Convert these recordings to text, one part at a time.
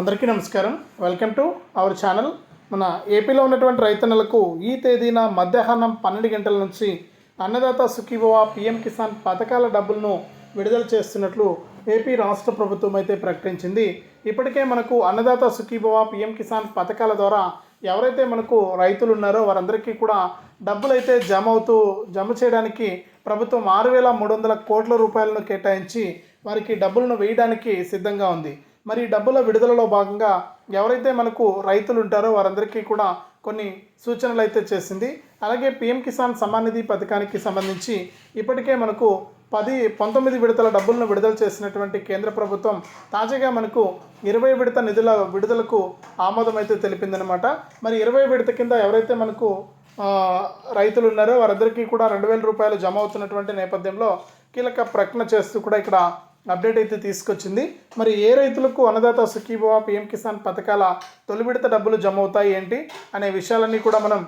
అందరికీ నమస్కారం. Welcome to our channel మన ఏపీలో ఉన్నటువంటి రైతన్నలకు ఈ తేదీన మధ్యాహ్నం పన్నెండు గంటల నుంచి అన్నదాత సుఖీభవ పిఎం కిసాన్ పథకాల డబ్బులను విడుదల చేస్తున్నట్లు ఏపీ రాష్ట్ర ప్రభుత్వం అయితే ప్రకటించింది. ఇప్పటికే మనకు అన్నదాత సుఖీభవ పిఎం కిసాన్ పథకాల ద్వారా ఎవరైతే మనకు రైతులు ఉన్నారో వారందరికీ కూడా డబ్బులు అయితే జమ అవుతూ జమ చేయడానికి ప్రభుత్వం ఆరు వేల మూడు వందల కోట్ల రూపాయలను కేటాయించి వారికి డబ్బులను వేయడానికి సిద్ధంగా ఉంది. మరి డబ్బుల విడుదలలో భాగంగా ఎవరైతే మనకు రైతులు ఉంటారో వారందరికీ కూడా కొన్ని సూచనలు అయితే చేసింది. అలాగే పిఎం కిసాన్ సమ్మాన్ నిధి పథకానికి సంబంధించి ఇప్పటికే మనకు పది పంతొమ్మిది విడతల డబ్బులను విడుదల చేసినటువంటి కేంద్ర ప్రభుత్వం తాజాగా మనకు ఇరవై విడత నిధుల విడుదలకు ఆమోదం అయితే తెలిపిందనమాట మరి ఇరవై విడత కింద ఎవరైతే మనకు రైతులు ఉన్నారో వారందరికీ కూడా రెండు వేల రూపాయలు జమ అవుతున్నటువంటి నేపథ్యంలో కీలక ప్రకటన చేస్తూ కూడా ఇక్కడ అప్డేట్ అయితే తీసుకొచ్చింది. మరి ఏ రైతులకు అన్నదాత సుఖీభవ పిఎం కిసాన్ పథకాల తొలి విడత డబ్బులు జమ అవుతాయి ఏంటి అనే విషయాలన్నీ కూడా మనం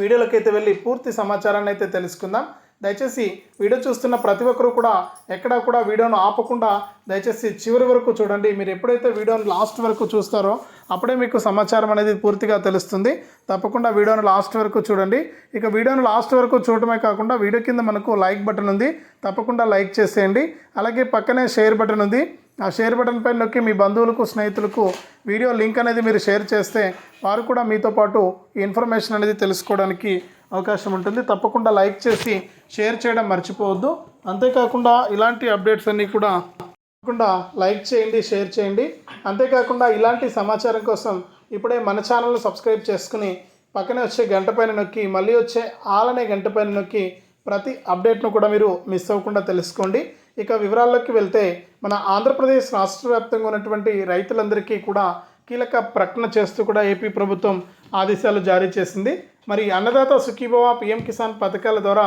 వీడియోలోకి అయితే వెళ్ళి పూర్తి సమాచారాన్ని అయితే తెలుసుకుందాం. దయచేసి వీడియో చూస్తున్న ప్రతి ఒక్కరూ కూడా ఎక్కడా కూడా వీడియోను ఆపకుండా దయచేసి చివరి వరకు చూడండి. మీరు ఎప్పుడైతే వీడియోను లాస్ట్ వరకు చూస్తారో అప్పుడే మీకు సమాచారం అనేది పూర్తిగా తెలుస్తుంది. తప్పకుండా వీడియోను లాస్ట్ వరకు చూడండి. ఇక వీడియోను లాస్ట్ వరకు చూడటమే కాకుండా వీడియో కింద మనకు లైక్ బటన్ ఉంది. తప్పకుండా లైక్ చేసేయండి. అలాగే పక్కనే షేర్ బటన్ ఉంది. ఆ షేర్ బటన్ పైన నొక్కి మీ బంధువులకు స్నేహితులకు వీడియో లింక్ అనేది మీరు షేర్ చేస్తే వారు కూడా మీతో పాటు ఈ ఇన్ఫర్మేషన్ అనేది తెలుసుకోవడానికి అవకాశం ఉంటుంది. తప్పకుండా లైక్ చేసి షేర్ చేయడం మర్చిపోవద్దు. అంతేకాకుండా ఇలాంటి అప్డేట్స్ అన్నీ కూడా తప్పకుండా లైక్ చేయండి షేర్ చేయండి. అంతేకాకుండా ఇలాంటి సమాచారం కోసం ఇప్పుడే మన ఛానల్ను సబ్స్క్రైబ్ చేసుకుని పక్కనే వచ్చే గంట పైన నొక్కి మళ్ళీ వచ్చే ఆలనే గంట పైన నొక్కి ప్రతి అప్డేట్ను కూడా మీరు మిస్ అవ్వకుండా తెలుసుకోండి. ఇక వివరాల్లోకి వెళ్తే మన ఆంధ్రప్రదేశ్ రాష్ట్ర వ్యాప్తంగా ఉన్నటువంటి రైతులందరికీ కూడా కీలక ప్రకటన చేస్తూ కూడా ఏపీ ప్రభుత్వం ఆదేశాలు జారీ చేసింది. మరి అన్నదాత సుఖీభవ పిఎం కిసాన్ పథకాల ద్వారా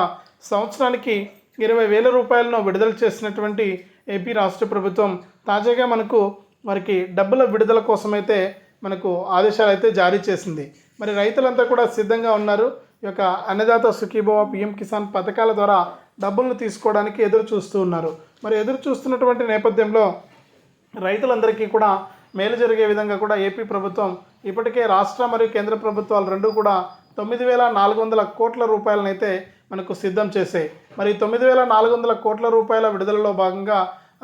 సంవత్సరానికి ఇరవై వేల రూపాయలను విడుదల చేసినటువంటి ఏపీ రాష్ట్ర ప్రభుత్వం తాజాగా మనకు వారికి డబ్బుల విడుదల కోసమైతే మనకు ఆదేశాలు అయితే జారీ చేసింది. మరి రైతులంతా కూడా సిద్ధంగా ఉన్నారు. ఈ యొక్క అన్నదాత సుఖీభవ పిఎం కిసాన్ పథకాల ద్వారా డబ్బులను తీసుకోవడానికి ఎదురు చూస్తూ ఉన్నారు. మరి ఎదురు చూస్తున్నటువంటి నేపథ్యంలో రైతులందరికీ కూడా మేలు జరిగే విధంగా కూడా ఏపీ ప్రభుత్వం ఇప్పటికే రాష్ట్ర మరియు కేంద్ర ప్రభుత్వాలు రెండు కూడా తొమ్మిది వేల నాలుగు వందల కోట్ల రూపాయలనైతే మనకు సిద్ధం చేసాయి మరి తొమ్మిది వేల నాలుగు వందల కోట్ల రూపాయల విడుదలలో భాగంగా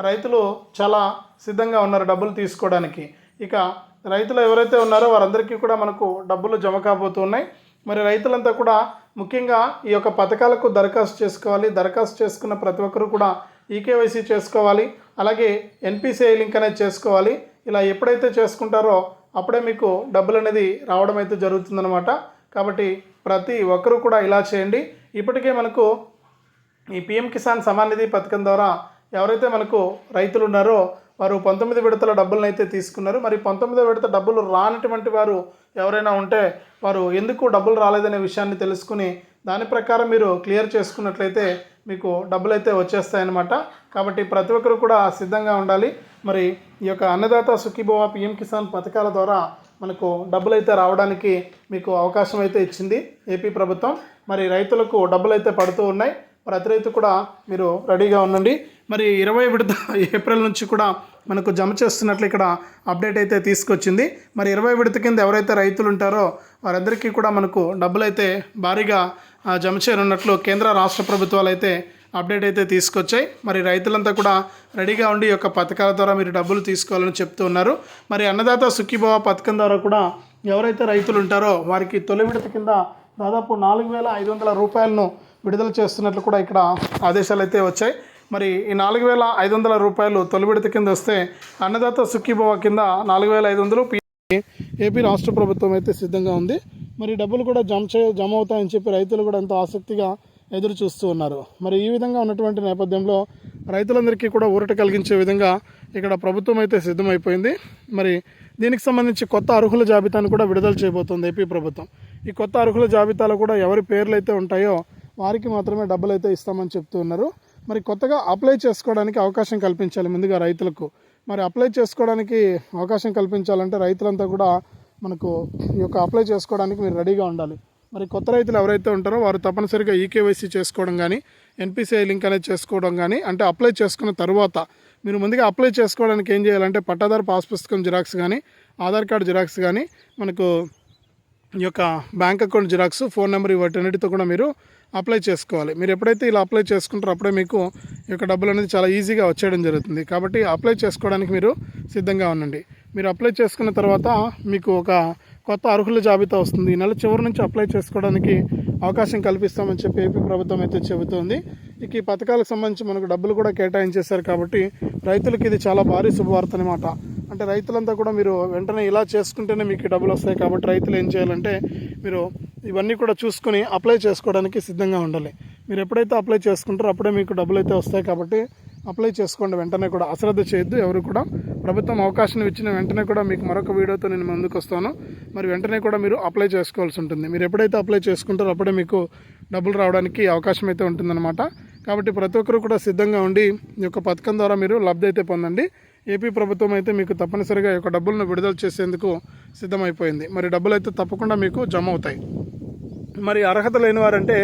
రైతులు చాలా సిద్ధంగా ఉన్నారు డబ్బులు తీసుకోవడానికి. ఇక రైతులు ఎవరైతే ఉన్నారో వారందరికీ కూడా మనకు డబ్బులు జమ కాబోతున్నాయి. మరి రైతులంతా కూడా ముఖ్యంగా ఈ యొక్క పథకాలకు దరఖాస్తు చేసుకోవాలి. దరఖాస్తు చేసుకున్న ప్రతి ఒక్కరు కూడా ఈకేవైసీ చేసుకోవాలి. అలాగే ఎన్పిసిఐ లింక్ అనేది చేసుకోవాలి. ఇలా ఎప్పుడైతే చేసుకుంటారో అప్పుడే మీకు డబ్బులు అనేది రావడం అయితే జరుగుతుందనమాట కాబట్టి ప్రతి ఒక్కరూ కూడా ఇలా చేయండి. ఇప్పటికే మనకు ఈ పిఎం కిసాన్ సమాన్ నిధి పథకం ద్వారా ఎవరైతే మనకు రైతులు ఉన్నారో వారు పంతొమ్మిది విడతల డబ్బులను అయితే తీసుకున్నారు. మరి పంతొమ్మిదో విడత డబ్బులు రానటువంటి వారు ఎవరైనా ఉంటే వారు ఎందుకు డబ్బులు రాలేదనే విషయాన్ని తెలుసుకుని దాని ప్రకారం మీరు క్లియర్ చేసుకున్నట్లయితే మీకు డబ్బులు అయితే వచ్చేస్తాయన్నమాట. కాబట్టి ప్రతి ఒక్కరు కూడా సిద్ధంగా ఉండాలి. మరి ఈ యొక్క అన్నదాత సుఖీభవ పిఎం కిసాన్ పథకాల ద్వారా మనకు డబ్బులు అయితే రావడానికి మీకు అవకాశం అయితే ఇచ్చింది ఏపీ ప్రభుత్వం. మరి రైతులకు డబ్బులు అయితే పడుతూ ఉన్నాయి. ప్రతి రైతు కూడా మీరు రెడీగా ఉండండి. మరి ఇరవై విడత ఏప్రిల్ నుంచి కూడా మనకు జమ చేస్తున్నట్లు ఇక్కడ అప్డేట్ అయితే తీసుకొచ్చింది. మరి ఇరవై విడత కింద ఎవరైతే రైతులు ఉంటారో వారందరికీ కూడా మనకు డబ్బులు అయితే భారీగా జమ చేయనున్నట్లు కేంద్ర రాష్ట్ర ప్రభుత్వాలు అయితే అప్డేట్ అయితే తీసుకొచ్చాయి. మరి రైతులంతా కూడా రెడీగా ఉండి ఈ యొక్క పథకాల ద్వారా మీరు డబ్బులు తీసుకోవాలని చెప్తూ ఉన్నారు. మరి అన్నదాత సుఖీభవ పథకం ద్వారా కూడా ఎవరైతే రైతులు ఉంటారో వారికి తొలి విడత కింద దాదాపు నాలుగు వేల ఐదు వందల రూపాయలను విడుదల చేస్తున్నట్లు కూడా ఇక్కడ ఆదేశాలు అయితే వచ్చాయి. మరి ఈ నాలుగు వేల ఐదు వందల రూపాయలు తొలి విడత కింద వస్తే అన్నదాత సుఖీభవ కింద నాలుగు వేల ఐదు వందలు ఏపీ రాష్ట్ర ప్రభుత్వం అయితే సిద్ధంగా ఉంది. మరి డబ్బులు కూడా జమ చే జమ అవుతాయని చెప్పి రైతులు కూడా ఎంతో ఆసక్తిగా ఎదురు చూస్తూ ఉన్నారు. మరి ఈ విధంగా ఉన్నటువంటి నేపథ్యంలో రైతులందరికీ కూడా ఊరట కలిగించే విధంగా ఇక్కడ ప్రభుత్వం అయితే సిద్ధమైపోయింది. మరి దీనికి సంబంధించి కొత్త అర్హుల జాబితాను కూడా విడుదల చేయబోతోంది ఏపీ ప్రభుత్వం. ఈ కొత్త అర్హుల జాబితాలో కూడా ఎవరి పేర్లు అయితే ఉంటాయో వారికి మాత్రమే డబ్బులు అయితే ఇస్తామని చెప్తూ ఉన్నారు. మరి కొత్తగా అప్లై చేసుకోవడానికి అవకాశం కల్పించాలి ముందుగా రైతులకు. మరి అప్లై చేసుకోవడానికి అవకాశం కల్పించాలంటే రైతులంతా కూడా మనకు ఈ యొక్క అప్లై చేసుకోవడానికి మీరు రెడీగా ఉండాలి. మరి కొత్త రైతులు ఎవరైతే ఉంటారో వారు తప్పనిసరిగా ఈకేవైసీ చేసుకోవడం కానీ ఎన్పిసిఐ లింక్ అనేది చేసుకోవడం కానీ అంటే అప్లై చేసుకున్న తర్వాత మీరు ముందుగా అప్లై చేసుకోవడానికి ఏం చేయాలంటే పట్టాదారు పాస్ పుస్తకం జిరాక్స్ కానీ ఆధార్ కార్డు జిరాక్స్ కానీ మనకు ఈ యొక్క bank account xerox phone number ఇవన్నిటితో కూడా మీరు అప్లై చేసుకోవాలి. మీరు ఎప్పుడైతే ఇలా అప్లై చేసుకుంటారో అప్పుడే మీకు ఈ యొక్క డబ్బులు అనేది చాలా ఈజీగా వచ్చేయడం జరుగుతుంది. కాబట్టి అప్లై చేసుకోవడానికి మీరు సిద్ధంగా ఉండండి. మీరు అప్లై చేసుకున్న తర్వాత మీకు ఒక కొత్త అర్హుల జాబితా వస్తుంది. ఈ నెల చివరి నుంచి అప్లై చేసుకోవడానికి అవకాశం కల్పిస్తామని చెప్పి ఏపీ ప్రభుత్వం అయితే చెబుతోంది. ఇక ఈ పథకాలకు సంబంధించి మనకు డబ్బులు కూడా కేటాయించేశారు కాబట్టి రైతులకు ఇది చాలా భారీ శుభవార్త అనమాట అంటే రైతులంతా కూడా మీరు వెంటనే ఇలా చేసుకుంటేనే మీకు డబ్బులు వస్తాయి కాబట్టి రైతులు ఏం చేయాలంటే మీరు ఇవన్నీ కూడా చూసుకొని అప్లై చేసుకోవడానికి సిద్ధంగా ఉండాలి. మీరు ఎప్పుడైతే అప్లై చేసుకుంటారో అప్పుడే మీకు డబ్బులు అయితే వస్తాయి కాబట్టి అప్లై చేసుకోండి. వెంటనే కూడా అశ్రద్ధ చేయొద్దు. ఎవరు కూడా ప్రభుత్వం అవకాశం ఇచ్చిన వెంటనే కూడా మీకు మరొక వీడియోతో నేను ముందుకు వస్తాను. మరి వెంటనే కూడా మీరు అప్లై చేసుకోవాల్సి ఉంటుంది. మీరు ఎప్పుడైతే అప్లై చేసుకుంటారో అప్పుడే మీకు డబ్బులు రావడానికి అవకాశం అయితే ఉంటుందన్నమాట. కాబట్టి ప్రతి ఒక్కరు కూడా సిద్ధంగా ఉండి ఈ యొక్క పథకం ద్వారా మీరు లబ్ధి అయితే పొందండి. ఏపీ ప్రభుత్వం అయితే మీకు తప్పనిసరిగా ఈ యొక్క డబ్బులను విడుదల చేసేందుకు సిద్ధమైపోయింది. మరి డబ్బులు అయితే తప్పకుండా మీకు జమ అవుతాయి. మరి అర్హత లేని వారంటే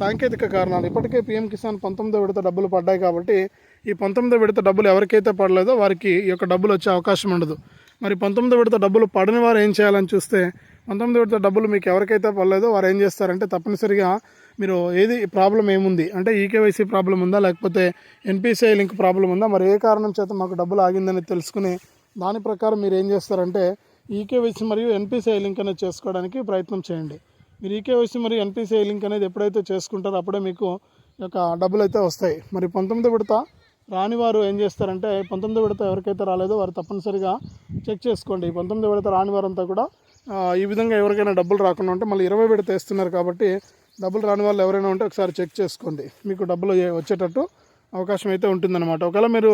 సాంకేతిక కారణాలు. ఇప్పటికే పీఎం కిసాన్ పంతొమ్మిదో విడత డబ్బులు పడ్డాయి కాబట్టి ఈ పంతొమ్మిదో విడత డబ్బులు ఎవరికైతే పడలేదో వారికి ఈ యొక్క డబ్బులు వచ్చే అవకాశం ఉండదు. మరి పంతొమ్మిదో విడత డబ్బులు పడని వారు ఏం చేయాలని చూస్తే పంతొమ్మిదో విడత డబ్బులు మీకు ఎవరికైతే పడలేదో వారు ఏం చేస్తారంటే తప్పనిసరిగా మీరు ఏది ప్రాబ్లం ఏముంది? అంటే ఈకేవైసీ ప్రాబ్లం ఉందా? లేకపోతే ఎన్పిసిఐ లింక్ ప్రాబ్లం ఉందా? మరి ఏ కారణం చేత మాకు డబ్బులు ఆగిందని తెలుసుకుని దాని ప్రకారం మీరు ఏం చేస్తారంటే ఈకేవైసీ మరియు ఎన్పిసిఐ లింక్ అనేది చేసుకోవడానికి ప్రయత్నం చేయండి. మీరు ఈకేవైసీ మరియు ఎన్పిసిఐ లింక్ అనేది ఎప్పుడైతే చేసుకుంటారో అప్పుడే మీకు ఈ యొక్క డబ్బులు అయితే వస్తాయి. మరి పంతొమ్మిది విడత రాని వారు ఏం చేస్తారంటే పంతొమ్మిది విడత ఎవరికైతే రాలేదో వారు తప్పనిసరిగా చెక్ చేసుకోండి. పంతొమ్మిది విడత రాని వారంతా కూడా ఈ విధంగా ఎవరికైనా డబ్బులు రాకుండా ఉంటే మళ్ళీ ఇరవై విడత వేస్తున్నారు కాబట్టి డబ్బులు రాని వాళ్ళు ఎవరైనా ఉంటే ఒకసారి చెక్ చేసుకోండి. మీకు డబ్బులు వచ్చేటట్టు అవకాశం అయితే ఉంటుందన్నమాట. ఒకవేళ మీరు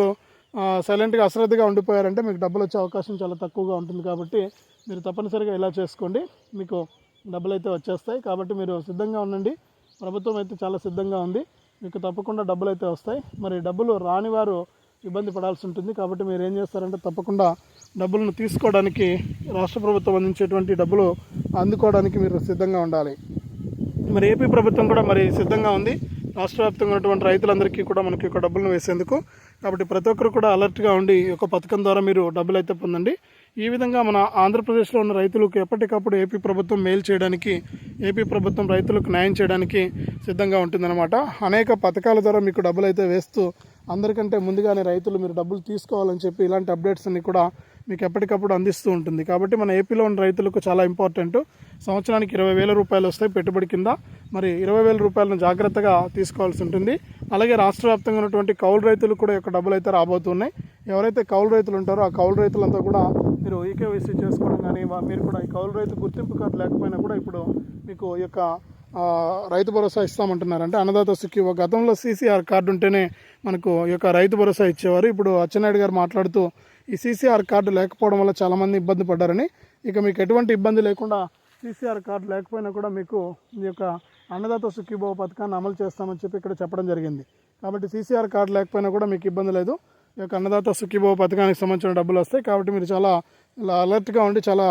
సైలెంట్గా అశ్రద్ధగా ఉండిపోయారంటే మీకు డబ్బులు వచ్చే అవకాశం చాలా తక్కువగా ఉంటుంది కాబట్టి మీరు తప్పనిసరిగా ఇలా చేసుకోండి. మీకు డబ్బులు అయితే వచ్చేస్తాయి కాబట్టి మీరు సిద్ధంగా ఉండండి. ప్రభుత్వం అయితే చాలా సిద్ధంగా ఉంది. మీకు తప్పకుండా డబ్బులు అయితే వస్తాయి. మరి డబ్బులు రాని వారు ఇబ్బంది పడాల్సి ఉంటుంది. కాబట్టి మీరు ఏం చేస్తారంటే తప్పకుండా డబ్బులను తీసుకోవడానికి రాష్ట్ర ప్రభుత్వం అందించేటువంటి డబ్బులు అందుకోవడానికి మీరు సిద్ధంగా ఉండాలి. మరి ఏపీ ప్రభుత్వం కూడా మరి సిద్ధంగా ఉంది. రాష్ట్ర వ్యాప్తంగా ఉన్నటువంటి రైతులందరికీ కూడా మనకి ఒక డబ్బులను వేసేందుకు. కాబట్టి ప్రతి ఒక్కరు కూడా అలర్ట్గా ఉండి ఒక పథకం ద్వారా మీరు డబ్బులు అయితే పొందండి. ఈ విధంగా మన ఆంధ్రప్రదేశ్లో ఉన్న రైతులకు ఎప్పటికప్పుడు ఏపీ ప్రభుత్వం మేలు చేయడానికి ఏపీ ప్రభుత్వం రైతులకు న్యాయం చేయడానికి సిద్ధంగా ఉంటుందన్నమాట. అనేక పథకాల ద్వారా మీకు డబ్బులు అయితే వేస్తూ అందరికంటే ముందుగానే రైతులు మీరు డబ్బులు తీసుకోవాలని చెప్పి ఇలాంటి అప్డేట్స్ అన్ని కూడా మీకు ఎప్పటికప్పుడు అందిస్తూ ఉంటుంది. కాబట్టి మన ఏపీలో ఉన్న రైతులకు చాలా ఇంపార్టెంట్. సంవత్సరానికి ఇరవై వేల రూపాయలు వస్తాయి పెట్టుబడి కింద. మరి ఇరవై వేల రూపాయలను జాగ్రత్తగా తీసుకోవాల్సి ఉంటుంది. అలాగే రాష్ట్ర వ్యాప్తంగా ఉన్నటువంటి కౌలు రైతులు కూడా యొక్క డబ్బులు అయితే రాబోతున్నాయి. ఎవరైతే కౌలు రైతులు ఉంటారో ఆ కౌలు రైతులంతా కూడా మీరు ఈకేవైసీ చేసుకోవడం కానీ మీరు కూడా ఈ కౌలు రైతు గుర్తింపు కార్డు లేకపోయినా కూడా ఇప్పుడు మీకు ఈ యొక్క రైతు భరోసా ఇస్తామంటున్నారంటే అన్నదాత సుఖీ గతంలో సీసీఆర్ కార్డు ఉంటేనే మనకు ఈ యొక్క రైతు భరోసా ఇచ్చేవారు. ఇప్పుడు అచ్చెన్నాయుడు గారు మాట్లాడుతూ ఈ సీసీఆర్ కార్డు లేకపోవడం వల్ల చాలామంది ఇబ్బంది పడ్డారని ఇక మీకు ఎటువంటి ఇబ్బంది లేకుండా సీసీఆర్ కార్డు లేకపోయినా కూడా మీకు ఈ యొక్క అన్నదాత సుఖీభావ పథకాన్ని అమలు చేస్తామని చెప్పి ఇక్కడ చెప్పడం జరిగింది. కాబట్టి సీసీఆర్ కార్డు లేకపోయినా కూడా మీకు ఇబ్బంది లేదు. యొక్క అన్నదాత సుఖీభావ పథకానికి సంబంధించిన డబ్బులు వస్తాయి. కాబట్టి మీరు చాలా ఇలా అలర్ట్గా ఉండి చాలా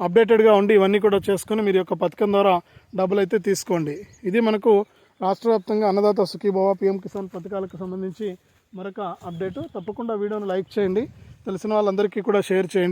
అప్డేటెడ్గా ఉండి ఇవన్నీ కూడా చేసుకొని మీరు యొక్క పథకం ద్వారా డబ్బులు అయితే తీసుకోండి. ఇది మనకు రాష్ట్ర వ్యాప్తంగా అన్నదాత సుఖీభవ పిఎం కిసాన్ పథకాలకు సంబంధించి మరొక అప్డేటు. తప్పకుండా వీడియోను లైక్ చేయండి. తెలిసిన వాళ్ళందరికీ కూడా షేర్ చేయండి.